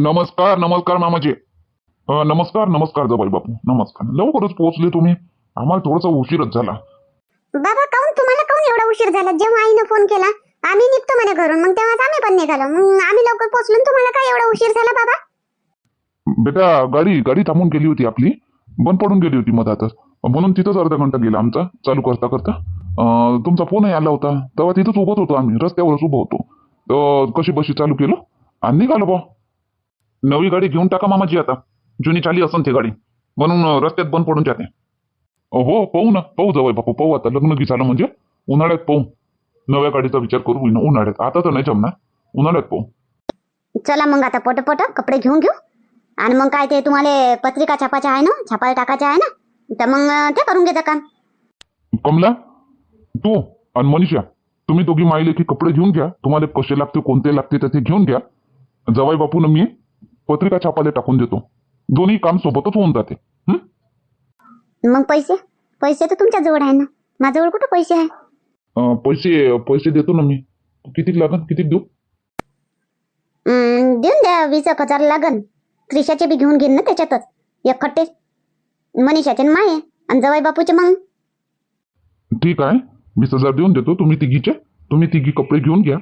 नमस्कार नमस्कार मामाजी. अं, नमस्कार नमस्कार जबाई बापू. नमस्कार. लवकरच पोहोचले तुम्ही. आम्हाला थोडासा उशीरच झाला. बाबा काऊन तुम्हाला काऊन एवढा उशीर झाला? जेव्हा आईनं फोन केला आम्ही निघतो म्हणे घरून. मग तेव्हाच आम्ही पण निघालो. मग आम्ही लवकर पोहोचलो. तुम्हाला काय एवढा उशीर झाला बाबा? बेटा गाडी गाडी थांबून गेली होती आपली. बंद पडून गेली होती मधातच म्हणून तिथंच अर्धा घंटा गेला आमचा चालू करता करता. अं, तुमचा फोनही आला होता. तेव्हा तिथंच उभत होतो आम्ही. रस्त्यावरच उभं होतो. तर कशी बशी चालू केलं? आणि निघालो बा. नवी गाडी घेऊन टाका मामाजी आता. जुनी चाली असन ती गाडी. म्हणून रस्त्यात बंद पडून जाते. हो पाहू ना. पाहू जवळ बापू पाहू आता. लग्न की झालं म्हणजे? उन्हाळ्यात पाहू. नव्या गाडीचा विचार करू होईना. उन्हाळ्यात. आता तर नाही जमणार. उन्हाळ्यात पाहू. चला मग आता पट पट कपडे घेऊन घेऊ. आणि मग काय ते तुम्हाला पत्रिका छापाच्या आहे ना? छापायला टाकायच्या आहे ना? तर मग ते करून घेता काम कमला तू आणि मनीषा तुम्ही दोघी माहिले की कपडे घेऊन घ्या. तुम्हाला कसे लागते कोणते लागते तर ते घेऊन घ्या. जवाई बापून मी पत्रिका छापायला टाकून देतो. दोन्ही काम सोबतच होऊन जाते. हं? मग पैसे? पैसे तर तुमच्या जवळ आहे ना? माझ्याजवळ कुठं पैसे आहे? अं, पैसे पैसे देतो ना मी. किती लागन? किती देऊ? हम्म, देऊन द्या. वीस एक हजार लागन. त्रिशाचे बी घेऊन घेईन ना त्याच्यातच. एक खट्टे. मनीषाचे न माये. आणि जवाई बापूचे मग? ठीक आहे. वीस हजार देऊन देतो. तुम्ही तिघीचे. तुम्ही तिघी कपडे घेऊन घ्या.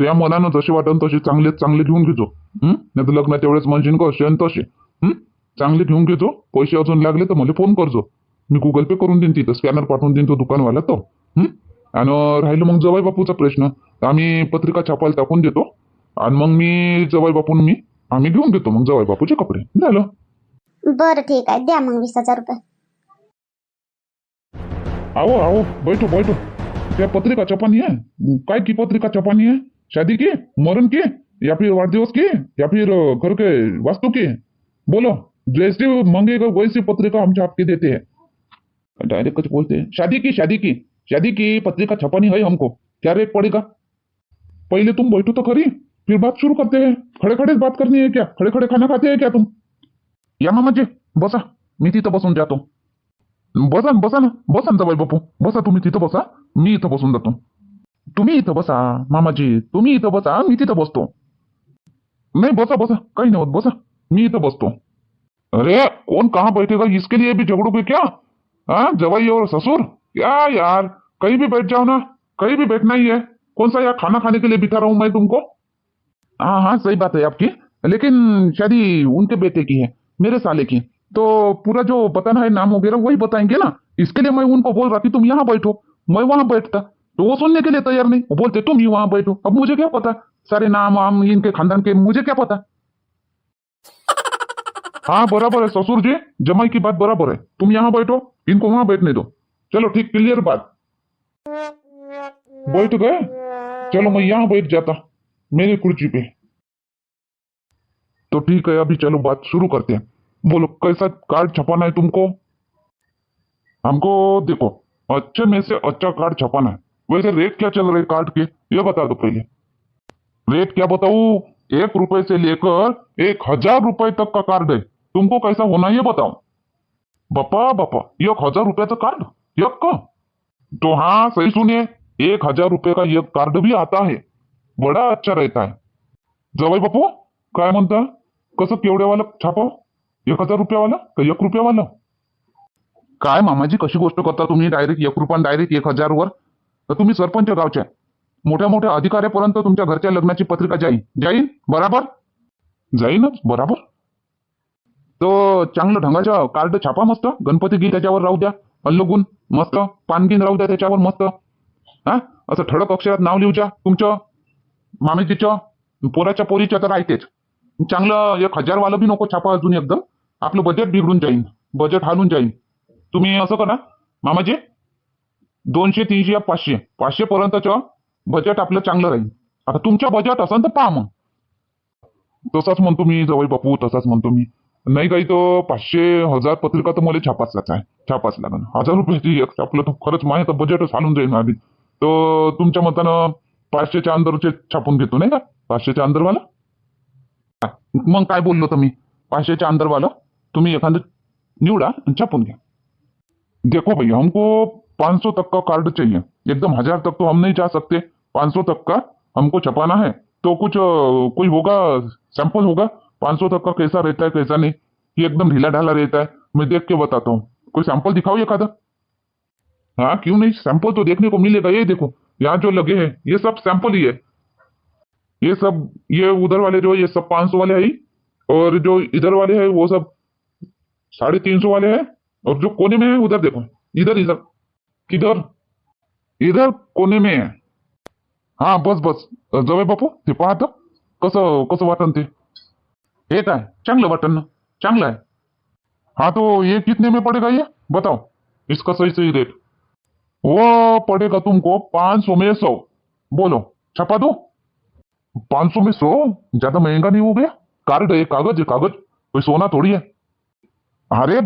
त्या मनानं जसे वाटन तसे चांगले चांगले घेऊन घेतो? नाही तर लग्नात तेवढेच म्हणशील का? असे आणि तसे? चांगले घेऊन घेतो. पैसे अजून लागले तर मला फोन करजो. मी गुगल पे करून देईन तिथं. स्कॅनर पाठवून देईन तो दुकानवाला तो? आणि राहिलं मग जवाई बापूचा प्रश्न. आम्ही पत्रिका छापायला टाकून देतो. आणि मग मी जवाई बापून मी आम्ही घेऊन घेतो मग जवाई बापूचे कपडे. झालं. बरं ठीक आहे. द्या मग वीस हजार रुपये. आओ आओ बैठो बैठो. क्या पत्रिका छपानी है काय की पत्रिका छपानी है शादी की मरण की, या फिर वाढदिवस की, या फिर घर के वास्तु की? बोलो जैसे मांगेगा वैसी पत्रिका हम छाप के देते हैं। डायरेक्ट कुछ बोलते हैं, शादी की शादी की शादी की पत्रिका छपानी है हमको, क्या रेट पड़ेगा? पहले तुम बैठो तो खरी, फिर बात शुरू करते हैं खड़े खड़े बात करनी है क्या? खड़े खड़े खाना खाते हैं क्या तुम? या मामाजी बसा मी तिथं बसून जातो। बसा बसा ना बसा ना जवळ बापू, बसा तुम्ही तिथं बसा मी इथं बसून जातो। तुम्ही इथं बसा, मामाजी. तुम्ही इथं बसा, मी तिथं बसतो. नाही, बसा बसा. काही नाही होत, बसा. मी इथं बसतो. अरे कौन कहाँ बैठेगा? इसके लिए भी झगड़ोगे क्या? हाँ जवाई और ससुर? क्या यार, कहीं भी बैठ जाओ ना. कहीं भी बैठना ही है. कौन सा यार खाना खाने के लिए बिठा रहा हूँ मैं तुमको? हाँ हाँ सही बात है आपकी. लेकिन शादी उनके बेटे की है, मेरे साले की. तो पूरा जो बताना है नाम वगैरह वही बताएँगे ना? इसके लिए मैं उनको बोल रहा कि तुम यहाँ बैठो. मैं वहाँ बैठता. तो वो सुनने के लिए तैयार नहीं। वो बोलते तुम ही वहाँ बैठो। अब मुझे क्या पता? सारे नाम वाम इनके खानदान के मुझे क्या पता? हाँ बराबर है ससुर जी। जमाई की बात बराबर है। तुम यहाँ बैठो इनको वहाँ बैठने दो। चलो ठीक क्लियर बात। बैठ गए? चलो मैं यहाँ बैठ जाता मेरी कुर्सी पे। तो ठीक है अभी चलो बात शुरू करते हैं। बोलो कैसा कार्ड छपाना है तुमको? हमको देखो अच्छे में से अच्छा कार्ड छपाना है। वैसे रेट क्या चल रहे कार्ड के? ये बता दो पहले। रेट क्या बताऊ? एक रुपए से लेकर एक हजार रुपए तक का कार्ड है। तुमको कैसा होना ये बताओ। बापा बापा एक हजार रुपयाचं कार्ड एक का तो हाँ सही सुनिए एक हजार रुपये का एक कार्ड भी आता है। बड़ा अच्छा रहता है। जवाई बापू काय म्हणता? कसं केवढ्यावाला छापाव एक हजार रुपयावाला का एक रुपयावाला काय मामाजी कशी गोष्ट करता तुम्ही? डायरेक्ट एक रुपया डायरेक्ट एक हजार वर तर तुम्ही सरपंच गावच्या मोठ्या मोठ्या अधिकाऱ्यापर्यंत तुमच्या घरच्या लग्नाची पत्रिका जाईल. जाईल? बराबर? जाईनच बराबर. तो चांगलं ढंगाच्या कार्ड छापा मस्त. गणपती गीत त्याच्यावर राहू द्या. अल्लगुण मस्त. पानगिन राहू द्या त्याच्यावर मस्त. हा? असं ठळक अक्षरात नाव लिहूच्या. तुमचं मामेजीचं पोराच्या पोरीच्या तर राहतेच चांगलं एक हजारवालं बी नको छापा अजून एकदम आपलं बजेट बिघडून जाईल बजेट हालून जाईल तुम्ही असं करा. मामाजी दोनशे तीनशे या पाचशे. पाचशे पर्यंतचं बजेट आपलं चांगलं राहील. आता तुमच्या बजेट असेल तर पहा मग. तसाच म्हणतो मी जवळ बापू तसाच म्हणतो मी. नाही काही तो पाचशे हजार पत्रिका तर मला छापाच आहे. छापाच लागेल. हजार रुपयाची एक छापलं तर खरंच माझ्या तर बजेटच हालून जाईल आधी तर तुमच्या मतानं पाचशेच्या अंदरचे छापून घेतो नाही का? पाचशेच्या अंदरवाला? मग काय बोललो तर मी? पाचशेच्या अंदरवाला तुम्ही एखादं निवडा आणि छापून घ्या. देखो भैया हमको 500 तक का कार्ड चाहिए। एकदम हज़ार तक तो हम नहीं जा सकते। 500 तक का हमको छपाना है। तो कुछ कोई होगा, सैंपल होगा? पाँच सौ तक का कैसा रहता है, कैसा नहीं? ये एकदम ढीला ढाला रहता है। मैं देख के बताता हूँ। कोई सैंपल दिखाओ ये आधा हाँ क्यों नहीं? सैंपल तो देखने को मिलेगा। ये देखो, यहाँ जो लगे हैं, ये सब सैंपल ही है। ये सब, ये उधर वाले जो ये सब पाँच सौ वाले ही। और जो इधर वाले है, वो सब साढ़े तीन सौ वाले हैं। और जो कोने में है, उधर देखो। इधर इधर। किधर? इधर कोने में आहे हा, बस बस। जवळ बापू ते पाहतं कसं कसं वाटन ते? हे काय चांगलं वाटन ना? चांगलं आहे। हाँ तो ये कितने में पड़ेगा ये? बताओ। इसका सही सही रेट वो पड़ेगा तुमको पाँच सौ में सौ। बोलो, छपा दो। पाँच सौ में सौ? ज़्यादा महँगा नहीं हो गया? कार्ड है, कागज़ है, कागज़। कोई सोना थोड़ी है। अरे,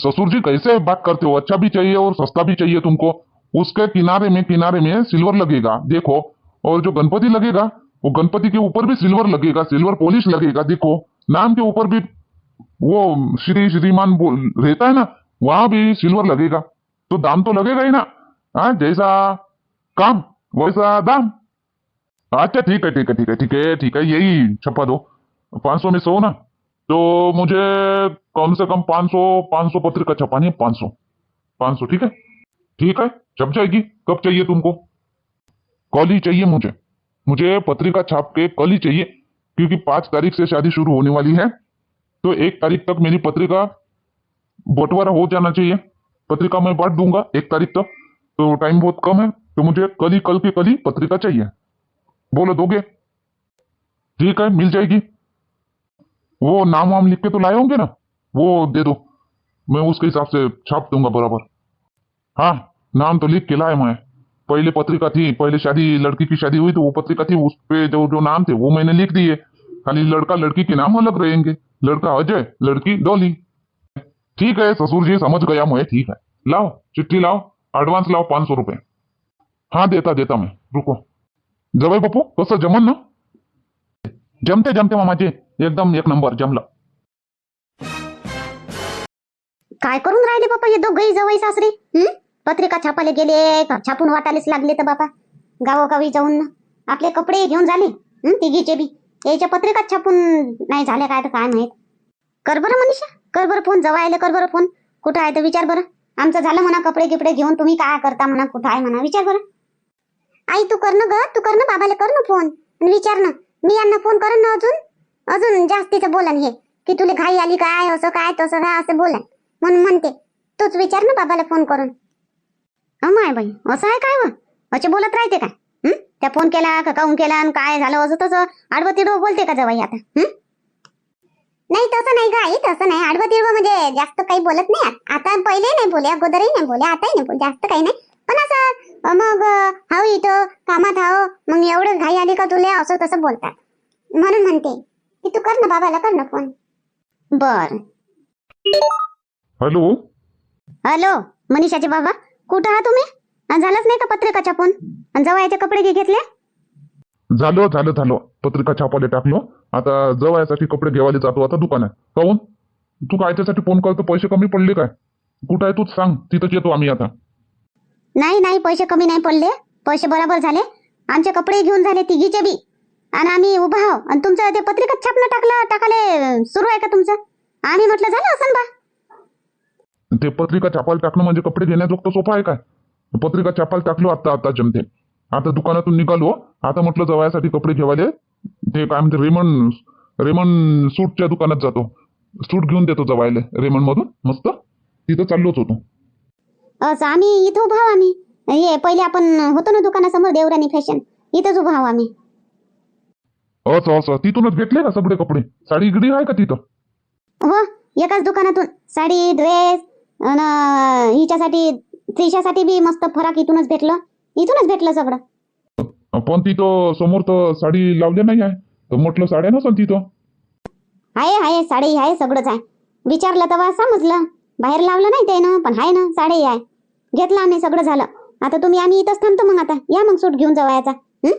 ससुर जी, कैसे बात करते हो? अच्छा भी चाहिए और सस्ता भी चाहिए तुमको। उसके किनारे में किनारे में सिल्वर लगेगा, देखो। और जो गणपति लगेगा, वो गणपति के ऊपर भी सिल्वर लगेगा, सिल्वर पॉलिश लगेगा, देखो। नाम के ऊपर भी वो श्री श्रीमान रहता है ना, वहाँ भी सिल्वर लगेगा। तो दाम तो लगेगा ही ना। हाँ जैसा काम, वैसा दाम। अच्छा ठीक है ठीक है ठीक है ठीक है ठीक है, यही छपा दो। पाँच सौ में सौ ना? तो मुझे कम से कम पाँच सौ पाँच सौ पत्रिका छपानी है, पाँच सौ। पाँच सौ, ठीक है? ठीक है? छप जाएगी, कब चाहिए तुमको? कल ही चाहिए मुझे। मुझे पत्रिका छाप के कल ही चाहिए, क्योंकि पाँच तारीख से शादी शुरू होने वाली है। तो एक तारीख तक मेरी पत्रिका बंटवारा हो जाना चाहिए। पत्रिका मैं बांट दूँगा एक तारीख तक। तो टाइम बहुत कम है तो मुझे कल ही, कल की कल ही पत्रिका चाहिए। बोलो दोगे? ठीक है, मिल जाएगी। वो नाम वाम लिख के तो लाए होंगे ना? वो दे दो। मैं उसके हिसाब से छाप दूँगा बराबर। हाँ नाम तो लिख के लाए मैं। पहले पत्रिका थी, पहले शादी, लड़की की शादी हुई तो वो पत्रिका थी, उस पे जो जो नाम थे वो मैंने लिख दिए। खाली लड़का लड़की के नाम अलग रहेंगे। लड़का अजय, लड़की डोली। ठीक है, ससुर जी, समझ गया मैं, ठीक है। लाओ, चिट्ठी लाओ एडवांस लाओ, पाँच सौ रुपये हाँ देता देता मैं। रुको। जवळ बापू कसं जमन ना? जमते जमते मामाजी. एकदम एक नंबर जमलं. काय करून राहिले बापा हे दोघही जवळ सासरे? हं? पत्रिका छापायला गेले का छापून वाटायलाच लागले तर बापा. गावोगावी जाऊन ना. आपले कपडे घेऊन झाले. हं, तिघीचे बी. याच्या पत्रिका छापून नाही झाल्या काय तर काय माहीत. कर बरं मनीषा कर बरं फोन. जवळ आले कर बरं फोन. कुठं आहे तर विचार बरं. आमचं झालं म्हणा कपडे गिपडे घेऊन तुम्ही काय करता म्हणा कुठं आहे म्हणा विचार बरं. आई तू कर ना ग तू कर ना बाबाला कर ना फोन. आणि विचार ना. मी यांना फोन करेन ना अजून? अजून जास्तीचं बोलन हे. की तुला घाई आली काय असं काय तसं काय असं बोलन. म्हणून म्हणते तूच विचार ना बाबाला फोन करून. माय बाई असं आहे काय व? असे बोलत राहते का? हं? त्या फोन केला का काऊन केला आणि काय झालं असं तसं आडवं तिडवं बोलते का जवाई आता? हं? नाही तसं नाही गाई तसं नाही. आडवं तिडवं म्हणजे जास्त काही बोलत नाही. आता पहिले नाही बोले अगोदरही नाही बोले आताही नाही बोले जास्त काही नाही. पण असं मग हाव इथं कामात हाव मग एवढं घाई आली का तुला? असं तसं बोलतात. म्हणून म्हणते की तू कर ना बाबाला कर ना फोन बर. हॅलो? हॅलो मनीषाचे बाबा कुठं आहात तुम्ही? अन झालंच नाही का पत्रिका छापून आणि जवळचे कपडे घे घेतले? झालं झालं झालं. पत्रिका छापायला टाकलो. आता जवळसाठी कपडे घेवायला जातो आता दुकानात. काहून? तू काय त्यासाठी फोन करतो? पैसे कमी पडले काय? कुठं आहे तूच सांग. तिथंच येतो आम्ही आता. नाही नाही पैसे कमी नाही पडले. पैसे बरोबर झाले. आमचे कपडे घेऊन झाले तिघीचे बी. आणि आम्ही उभा आहो. आणि तुमचं ते पत्रिका छापणं टाकलं टाकाले सुरू आहे का तुमचं? आम्ही म्हटलं झालं असं बा. ते पत्रिका छापायला टाकणं म्हणजे कपडे घेण्याजोगतं सोपं आहे काय? पत्रिका छापायला टाकलो आता आता जमते आता दुकानातून निघालो. आता म्हटलं जवळसाठी कपडे घेवाले. ते काय म्हणते रेमन रेमन सूटच्या दुकानात जातो. सूट घेऊन देतो जवायला रेमन मधून मस्त. तिथं चाललोच होतो. असं आम्ही इथं उभा आम्ही. हे पहिले आपण होतो ना दुकानासमोर देवरानी फॅशन इथंच उभा आम्ही. असं असं. तिथूनच घेतले का सगळे कपडे? साडी गिडी आहे का तिथं? हो एकाच दुकानातून. साडी ड्रेस हिच्यासाठी त्रिशासाठी बी मस्त फराक इथूनच भेटलं. इथूनच भेटलं सगळं. पण तिथं समोर तर साडी लावली नाही आहे. तर म्हटलं साड्या नसन तिथं. आहे आहे. साडी आहे सगळंच आहे. विचारलं तेव्हा समजलं. बाहेर लावलं नाही ते ना पण आहे ना साडी आहे. घेतलं आम्ही सगळं झालं. आता तुम्ही आम्ही इथंच थांबतो मग आता. या मग सूट घेऊन जावायचा. हं?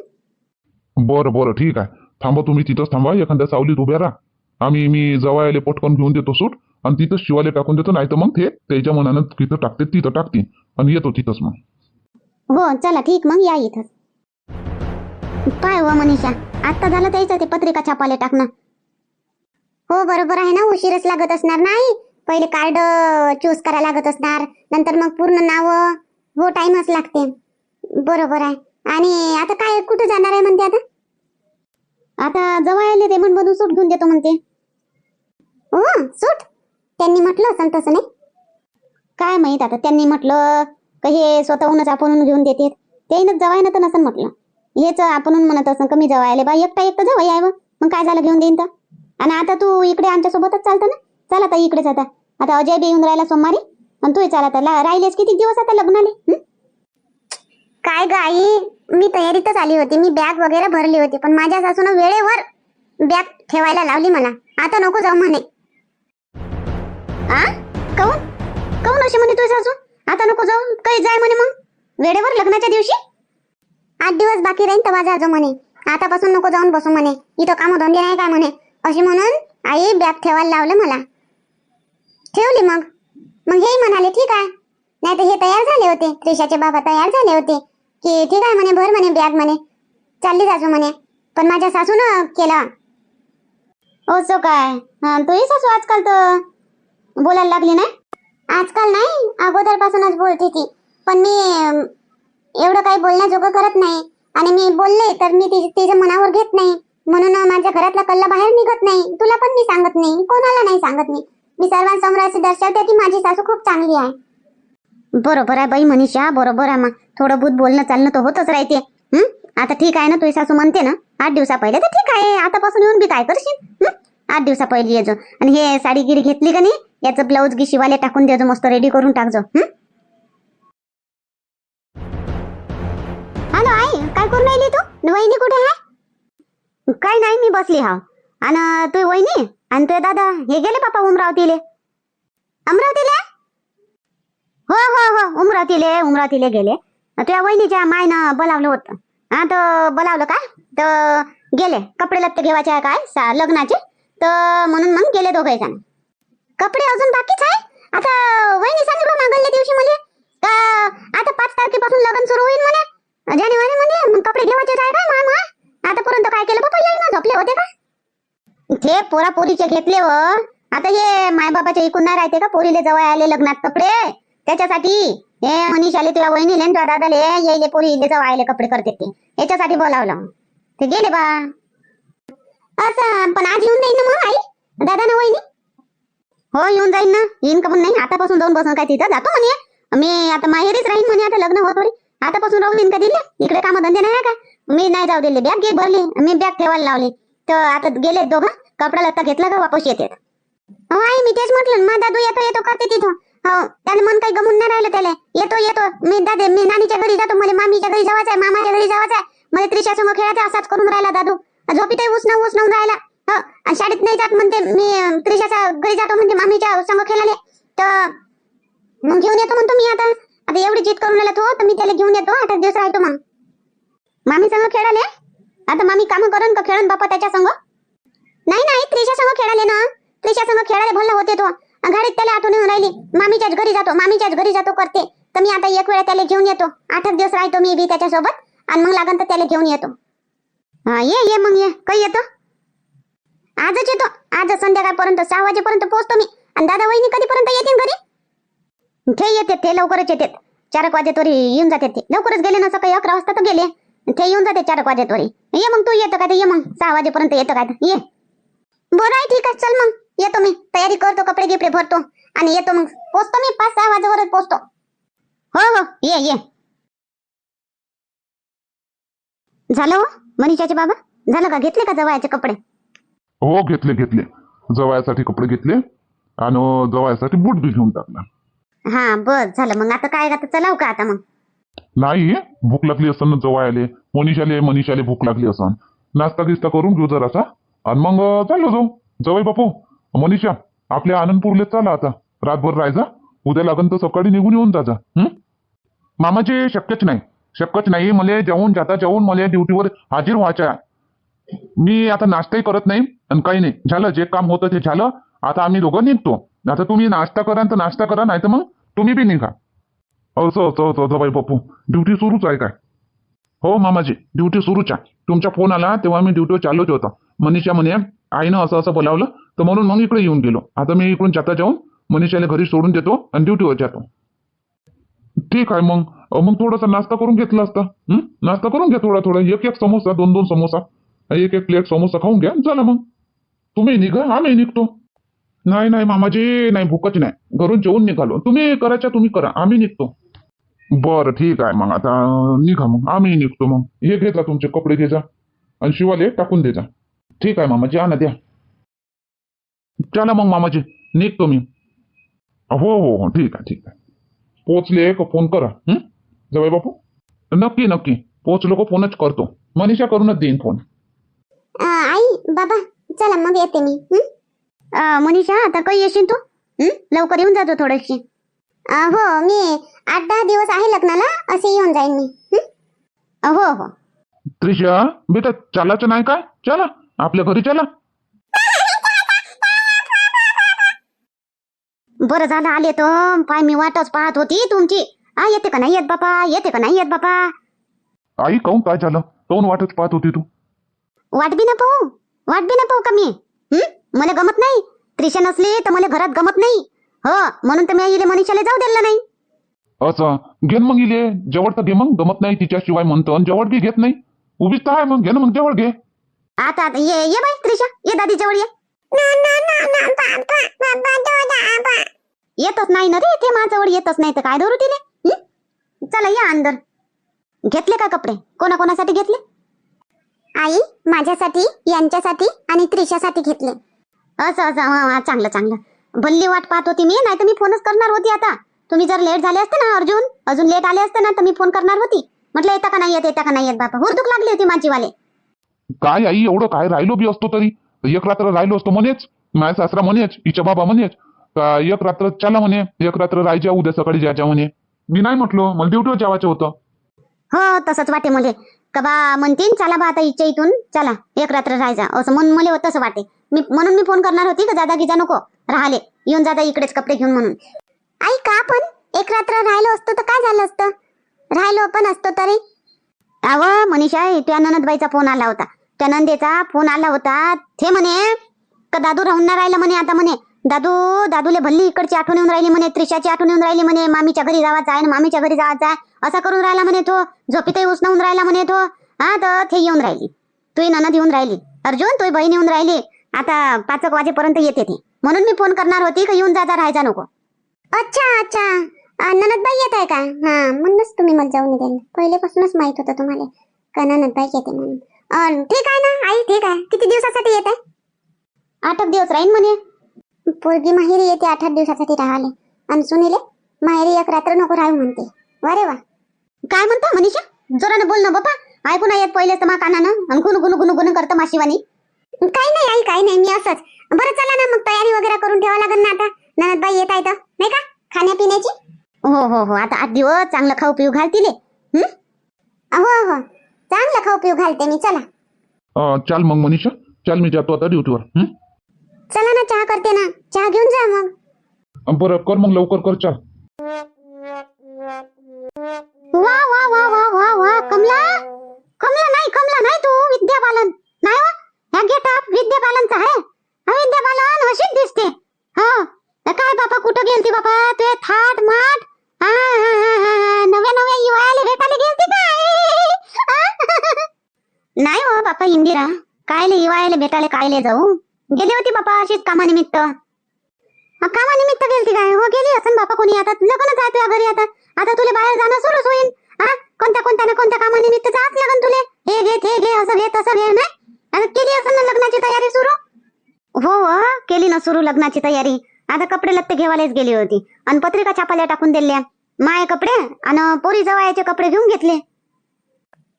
बरं बरं ठीक आहे. थांबा तुम्ही तिथंच थांबा एखाद्या सावलीत उभ्या राहा. आम्ही मी जवळ पटकन घेऊन देतो सूट आणि तिथंच शिवाले टाकून देतो नाही तर मग ते त्याच्या मनानं तिथं टाकते तिथं टाकते आणि येतो तिथंच मग. हो चला ठीक मग या इथं पाय व मनीषा? आत्ता झालं त्याचं ते पत्रिका छापाले टाकणं. हो बरोबर आहे ना उशीरच लागत असणार नाही? पहिले कार्ड चूज करा लागत असणार. नंतर मग पूर्ण नाव हो टाइमच लागते. बरोबर आहे. आणि आता काय कुठे जाणार आहे म्हणते आता? आता जवळ आले ते म्हणून सूट घेऊन देतो म्हणते. हो सूट? त्यांनी म्हटलं असं तसं नाही. काय माहीत आता त्यांनी म्हटलं का हे स्वतःहूनच आपण घेऊन देते. त्याईनच जवाय ना तर नसन म्हटलं. हेच आपण म्हणत असं कमी जवळ आले बा एकटा एकटा जवळ आहे मग काय झालं घेऊन देईन तर? आणि आता तू इकडे आमच्या सोबतच चालतं ना? चल आता इकडेच आता. आता अजय बी येऊन राहिला सोमवारी. आणि तू चाल आता. राहिलेस किती दिवस आता लग्नाले? हं? काय ग आई? मी तयारीतच आली होती. मी बॅग वगैरे भरली होती. पण माझ्या सासून वेळेवर बॅग ठेवायला लावली मला. आता नको जाऊ म्हणे. आ? काऊन? अशी म्हणे तुझी सासू? आता नको जाऊ. काही जाय म्हणे मग? वेळेवर लग्नाच्या दिवशी? आठ दिवस बाकी राहीन तर माझा आजो म्हणे. आतापासून नको जाऊन बसू म्हणे. इथं काम धंदे नाही काय म्हणे? अशी म्हणून आई बॅग ठेवायला लावलं मला. ठेवली मग. मग हेही म्हणाले ठीक आहे. नाही तर हे तयार झाले होते. त्रिशाचे बाबा तयार झाले होते. की ठीक आहे म्हणे भर म्हणे बॅग म्हणे. चालली सासू म्हणे. पण माझ्या सासून केला. असं काय? तूही तुही सासू आजकाल तर बोलायला लागली ना आजकाल नाही. अगोदरपासूनच बोलते ती. पण मी एवढं काही बोलण्याजोगं करत नाही. आणि मी बोलले तर मी तिच्या मनावर घेत नाही. म्हणून माझ्या घरातला कल्ला बाहेर निघत नाही. तुला पण मी सांगत नाही. कोणाला नाही सांगत नाही मी सर्वांसमोर असे दर्शवते की माझी सासू खूप चांगली आहे. बरोबर आहे बाई मनीषा बरोबर आहे मग. थोडं बहुत बोलणं चालणं तर होतच राहते? आता ठीक आहे ना तुझी सासू म्हणते ना आठ दिवसा पहिले तर ठीक आहे आतापासून येऊन बी काय करशील? आठ दिवसा पहिले येजो आणि हे साडी गिरी घेतली का नाही याचं ब्लाऊज गी शिवाले टाकून द्यायचो मस्त रेडी करून टाकजो? हॅलो आई काय करून राहिली तू? वहिनी कुठे आहे? काय नाही मी बसली हा आणि तू वहिनी? आणि ते दादा हे गेले बापा उमरावतीले? अमरावतीले? हो हो हो उमरावतीले उमरावतीले गेले. तुझ्या वहिनीच्या मायनं बोलावलं होतं. हा तर बोलावलं काय? तर गेले कपडे लत्ते घेवायचे आहे काय? लग्नाचे. तर म्हणून मग गेले दोघे जण. कपडे अजून बाकीच आहे? आता वहिनी सांगितलं मागल्या दिवशी मला. का आता पाच तारखेपासून लग्न सुरू होईल म्हणे? जानेवारी म्हणे मग कपडे घेवायचे आहे काय मामा? आतापर्यंत काय केलं बाबा येईना झोपले होते का? ते पोरा पोरीचे घेतले व आता हे मायबापाच्या इकून नाही राहते का? पोरीले जवळ आले लग्नात कपडे. त्याच्यासाठी हे मनीषाले तुझ्या वहिनीले आणि तुझ्या दादाले. पोरी पोरीले जवळ आले कपडे करते ते. याच्यासाठी बोलावलं ते गेले बा. असं पण आज येऊन जाईन ना मग आई? दादा ना वहिनी? हो येऊन जाईन ना. येईन का पण नाही? आतापासून जाऊन बसून काय तिथं जातो म्हणे. मी आता माहेरीच राहीन म्हणे आता लग्न होत आतापासून राहून का दिले इकडे काम धंदे नाही का? मी नाही जाऊ दिले. बॅग घे भरली. मी बॅग ठेवायला लावली. तर आता गेले दोघं. कपडा लत्ता घेतला का वापस येते? हो आई मी तेच म्हटलं माझा दादू येतो येतो करते तिथं? हो त्याने मन काही गमून नाही राहिलं त्याला. येतो येतो. मी दादे मी नानीच्या घरी जातो. मला मामीच्या घरी जावायचं आहे मामाच्या घरी जायचं आहे. मला त्रिशा समोर खेळायचा असाच करून राहिला दादू. झोपीतही उष्ण उष्ण राहिला. हो शाळेत नाही जात म्हणते मी त्रिशाच्या घरी जातो म्हणते मामीच्या संग खेळाले तर मग घेऊन येतो म्हणतो मी आता. आता एवढी जीत करून राहिला तो तर मी त्याला घेऊन येतो. आठ दिवस राहतो मग. मामी संग खेळाले आता मामी काम करून का खेळन बापा त्याच्या संग? नाही नाही त्रिशा संग खेळाले ना. त्रिशा संग खेळाले भल्ला होते तो. गाडीत त्याला आठवण येऊन राहिली. मामीच्याच घरी जातो मामीच्याच घरी जातो करते. तर मी आता एक वेळा त्याला घेऊन येतो. आठ एक दिवस राहतो मी बी त्याच्यासोबत. आणि मग लागन तर त्याला घेऊन येतो. हा ये ये मग ये. काही येतो? आजच येतो. आज संध्याकाळपर्यंत सहा वाजेपर्यंत पोहोचतो मी. आणि दादा वहिनी कधीपर्यंत येतील घरी? ते येते ते लवकरच येते. चार वाजे तोरी येऊन जाते ते. लवकरच गेले ना सकाळी अकरा वाजता तर गेले. ते येऊन जाते चार वाजे तोरी. ये मग तू येतो का ते? ये मग. सहा वाजेपर्यंत येतो का ये. बरं आहे ठीक आहे चल मग. येतो मी. तयारी करतो कपडे गिपडे भरतो आणि येतो मग. पोचतो मी पाच सहा वाजेवरच पोचतो. हो हो. ये ये. झालं हो मनीषाचे बाबा? झालं का? घेतले का जवळचे कपडे? हो घेतले घेतले. जवायसाठी कपडे घेतले आणि जवायसाठी बूट बी घेऊन टाकला. हा बस झालं. मग आता काय आता चलाव का आता मग? नाही भूक लागली असं ना जवायले मनीषाले मनीषाले भूक लागली असन. नाश्ता गिस्ता करून घेऊ जरासा. आणि मग चाललो जाऊ. जवळ बापू. मनीषा आपल्या आनंदपूरले चाला आता. रातभर राहायचा. उद्या लागन तर सकाळी निघून येऊन जायचा हम्म मामाचे शक्यच नाही. शक्यच नाही. मला जाऊन जाता जाऊन मला ड्युटीवर हाजीर व्हायच्या मी आता नाश्ताही करत नाही आणि काही नाही. झालं जे काम होतं ते झालं. आता आम्ही दोघं निघतो. आता तुम्ही नाश्ता करा तर नाश्ता करा नाही तर मग तुम्ही बी निघा. असं असं असं बाई पप्पू ड्युटी सुरूच आहे काय? हो मामाजी. ड्युटी सुरूच आहे. तुमचा फोन आला तेव्हा मी ड्युटीवर चालूच होता. मनीषा म्हणे आईनं असं असं बोलावलं तर म्हणून मग इकडे येऊन गेलो. आता मी इकडून जाता जाऊन मनीषाला घरी सोडून देतो आणि ड्युटीवर जातो. ठीक आहे मग. मग थोडासा नाश्ता करून घेतला असता. नाश्ता करून घ्या थोडा थोडा. एक एक समोसा दोन दोन समोसा. एक एक प्लेट समोसा खाऊन घ्या चला मग. तुम्ही निघा आम्ही निघतो. नाही नाही मामाजी नाही भूकच नाही. घरून जेवून निघालो. तुम्ही करायच्या तुम्ही करा. आम्ही निघतो. बरं ठीक आहे मग. आता निघा मग. आम्ही निघतो मग. हे घेता तुमचे कपडे घे जा. आणि शिवाले टाकून दे जा. ठीक आहे मामाजी आणा द्या. चला मग मामाजी निघतो मी. हो हो हो ठीक आहे ठीक आहे. पोचले का फोन करा? जवळ बापू. नक्की नक्की. पोचलो का फोनच करतो. मनीषा करूनच देईन फोन. आई बाबा चला मग येते मी. मनीषा आता काही येशील तू? लवकर येऊन जातो थोडीशी. हो मी आठ दहा दिवस आहे लग्नाला असे येऊन जाईन मी. हं? हो हो. त्रिशा बेटा चालायचं नाही काय? चला. आपल्या घरी चला. बरं झालं आले तर. पाय मी वाटच पाहत होती तुमची. आ येते का नाही येत बापा? येते का नाही येत बापा? आई काहून काय झालं? काहून वाटच पाहत होती तू? वाट बी ना पाहू. वाट बी ना पाहू का मी? हं? मला गमत नाही. त्रिशा नसली तर मला घरात गमत नाही. हो म्हणून तर मी इले मनीषाला जाऊ दिलं नाही. असं घेन मग इले. जवळ तर घे मग. गमत नाही तिच्याशिवाय म्हणतो. आणि जवळ बी घेत नाही. उभीच तर आहे मग. घे ना मग. जवळ घे. आता आता ये ये बाई त्रिशा ये दादी जवळ ये येतच नाही ना रे ते माझ्याजवळ येतच नाही तर काय धरू तिने? चला या अंदर. घेतले का कपडे? कोणाकोणासाठी घेतले? आई माझ्यासाठी यांच्यासाठी आणि त्रिशासाठी घेतले. असं असं चांगलं चांगलं. भल्ली वाट पाहत होती मी नाही तर मी फोनच करणार होती आता. तुम्ही जर लेट झाले असते ना अर्जुन अजून लेट आले असते ना तर मी फोन करणार होती. म्हटलं येता का नाही येत येता का नाही येत बापा? हुरदूक लागली होती माझी वाले काय आई एवढं काय राहिलो बी असतो तरी? एक रात्र राहिलो असतो म्हणेच. माझ्या सासरा म्हणेच हिच्या बाबा म्हणेच. एक रात्र चला म्हणे एक रात्र राहायच्या उद्या सकाळी जायच्या म्हणे. मी नाही म्हटलो मला ड्युटीवर जेवायचं होतं. हो तसंच वाटे मले. का बा म्हणतीन चला बा आता इच्छा इथून चला एक रात्र राहायचा असं म्हणून मला तसं वाटे. मी म्हणून मी फोन करणार होती का जादा गिजा नको राहिले. येऊन जाता इकडेच कपडे घेऊन म्हणून. आई का पण? एक रात्र राहिलो असतो तर काय झालं असतं? राहिलो पण असतो तरी? अव मनीषा त्या ननदबाईचा फोन आला होता. त्या नंदेचा फोन आला होता. ते म्हणे का दादू राहून नाही राहिला म्हणे आता म्हणे. दादू दादूले भल्ली इकडची आठवण येऊन राहिली म्हणे त्रिशाची आठवण येऊन राहिली म्हणे मामीच्या घरी जावाचा आहे मामीच्या घरी जावाचा आहे. असा करून राहिला म्हणे तो. झोपीतही उसनावून राहिला म्हणे तो. हा तर ते येऊन राहिली. तुही ननद येऊन राहिली. अर्जुन तुही बहीण येऊन राहिली. आता पाच एक वाजेपर्यंत येते ते. म्हणून मी फोन करणार होती का येऊन जाता राहायचा नको. अच्छा अच्छा. ननदबाई येत आहे का? हा म्हणूनच तुम्ही मला जाऊन दिलं पहिलेपासूनच माहीत होतं तुम्हाला. का ननदबाई येते म्हणून. अं, ठीक आहे ना आई ठीक आहे. किती दिवसासाठी येत आहे? आठ दिवस राहीन म्हणे. पोरगी माहेरी येते आठ आठ दिवसासाठी राहिले आणि सुनीले माहेरी एक रात्र नको राहू म्हणते. अरे वा. काय म्हणतो मनीषा? जोराने बोल ना बापा. ऐकू नाही येत पहिले तर मा कानानं. गुण गुण गुण गुण करतं माशिवानी. काही नाही आई काही नाही मी असंच. बरं चला ना मग तयारी वगैरे करून ठेवा लागेल ना आता. ननदबाई येत आहे नाही का? खाण्यापिण्याची? हो हो हो. आता आठ दिवस चांगलं खाऊ पिऊ घाल तिले हं? हो हो. चांगलं खाऊ पिऊ घालते मी चला. अं, चाल मग मनीषा. चाल मी जातो आता ड्युटीवर हं? चला ना चहा करते ना. चहा घेऊन जा मग. अं, बरं कर मग लवकर कर चाल. भेटायला कायले जाऊ? गेली होती बापा अशीच कामानिमित्त. कामानिमित्त गेलती काय? हो गेली असं बापा कोणी आता. लग्न जाय तुझ्या घरी आता. आता तुला बाहेर जाणं सुरूच होईल हा? कोणत्या कोणत्या ना कोणत्या कामानिमित्त जाच लागन तुले? हे घे हे घे असं घे तसं घे नाही? आता केली असं ना लग्नाची तयारी सुरू? हो केली ना सुरू लग्नाची तयारी. आता कपडे लत्ते घेवायलाच गेली होती. आणि पत्रिका छापायला टाकून दिल्या. माय कपडे आणि पोरी जवळचे कपडे घेऊन घेतले.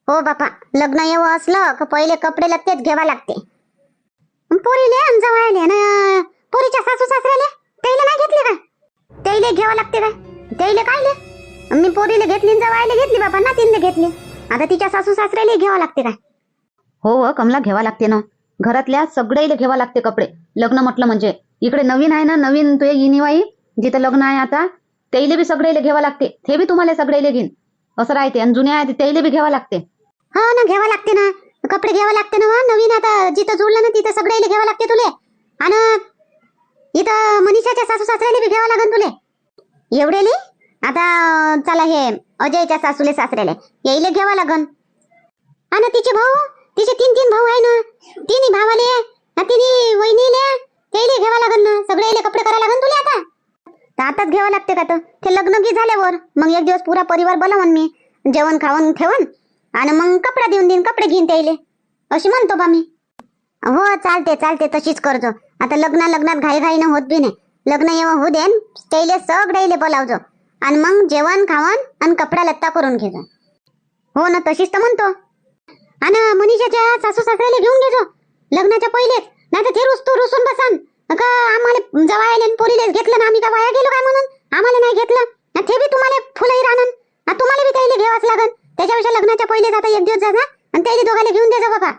हो बापा लग्न येऊ असलं का पहिले कपडे लत्तेच घेवा लागते. पोरीले आणि जवळले ना पोरीच्या सासू सासऱ्याले? त्याला नाही घेतले काय त्याला घ्यावं लागते काय त्याला कायले? मी पोरीले घेतली जवळले घेतली बाबा ना तिने घेतली. आता तिच्या सासू सासऱ्याला घ्यावं लागते काय हो कमला घ्यावा लागते ना. घरातल्या सगळेले घ्यावा लागते कपडे. लग्न म्हटलं म्हणजे. इकडे नवीन आहे ना नवीन तुझे इनिवाई जिथं लग्न आहे आता त्याला बी सगळेले घ्यावा लागते. ते बी तुम्हाला सगळेले घेईन. असं राहते आणि जुने आहे त्याला बी घ्यावा लागते. हो ना घ्यावं लागते ना. कपडे घ्यावं लागते ना नवीन आता जिथं जुळलं ना तिथं सगळ्याला घ्यावं लागते तुले. आणि इथं मनीषाच्या सासू सासऱ्याला बी घ्यावं लागन तुले. एवढेली? आता चला हे अजयच्या सासूले सासऱ्याले. यायले घ्यावं लागन. आणि तिचे भाऊ तिचे तीन तीन भाऊ आहे ना. तिन्ही भावाले तिन्ही वहिनीले त्याला घ्यावं लागन ना. सगळे कपडे करायला लागन तुले आता. तर आताच घ्यावं लागते का तर? ते लग्न की झाल्यावर. मग एक दिवस पुरा परिवार बोलावन मी. जेवण खावण ठेवण आणि मग कपडा देऊन देईन कपडे घेईन त्याले अशी म्हणतो बा मी. हो चालते चालते तशीच करतो आता लग्ना लग्नात घाई घाईनं होत बी नाही. लग्न येवा होऊ देन त्याले सगळ्याले बोलावजो. आणि मग जेवण खावण आणि कपडा लत्ता करून घेजो. हो ना तशीच तर म्हणतो. आणि मनीषाच्या सासू सासऱ्याला घेऊन घेजो. लग्नाच्या पहिलेच. नाही तर ते रुसतो रुसून बसान. का आम्हाला जवायला आणि पोरीलेच घेतलं ना आम्ही का वाया गेलो काय म्हणून? आम्हाला नाही घेतलं. ना ते बी तुम्हाला फुलंही राहणार तुम्हाला बी त्याला घ्यावंच लागन. त्याच्यापेक्षा लग्नाच्या पहिलेच आता एक दिवस जा आणि त्याला दोघांना घेऊन द्या बाबा.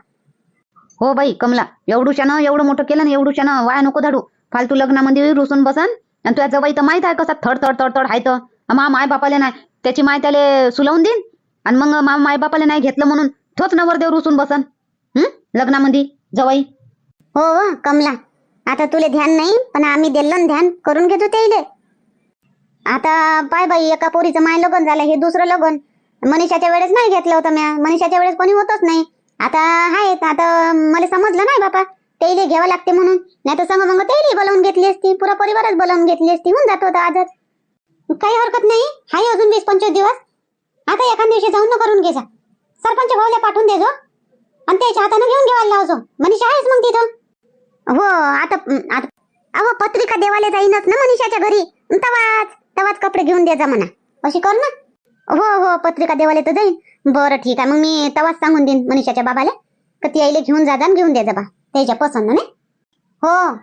हो बाई कमला एवढूशानं एवढं मोठं केलं ना एवढूशानं वाया नको धाडू फालतू लग्नामध्ये रुसून बसन आणि तुझ्या जवाई तर माहीत आहे कसा थड थड थड थड आहे तर मा माय बापाले नाही त्याची माय त्याले सुलवून देईन आणि मग मा माय बापाले नाही घेतलं म्हणून तोच नवरदेव रुसून बसन. हं? लग्नामध्ये जवाई हो हो, कमला. आता तुले ध्यान नाही पण आम्ही दिलं ना ध्यान करून घेतो त्याले आता पाय बाई एका पोरीचं माय लगन झालं हे दुसरं लगन. मनीषाच्या वेळेस नाही घेतलं होतं म्या. मनीषाच्या वेळेस कोणी होतच नाही. आता आहे आता मला समजलं नाही बापा. त्याला घ्यावं लागते म्हणून. नाही तर सांग मग त्याला बोलावून घेतली असती. पुरा परिवारच बोलावून घेतली असती. होऊन जात होता आजच. काही हरकत नाही. हाय अजून वीस पंचवीस दिवस. आता एखाद्या दिवशी जाऊन न करून घे जा. सरपंच भाऊला पाठवून देजो आणि त्याच्या हाताने घेऊन घेवायला लावजो मनीषा आहेच मग तिथं. हो आता आता. अहो पत्रिका देवाला जाईनच ना मनीषाच्या घरी. तवाच तवाच कपडे घेऊन दे जा म्हणा. अशी कर ना. हो हो पत्रिका देवाला तर जाईन. बरं ठीक आहे. मग मी तवाच सांगून देईन मनीषाच्या बाबाला. का ती आईले घेऊन जा घेऊन दे जा बा. त्याच्या पसंत नाही. हो.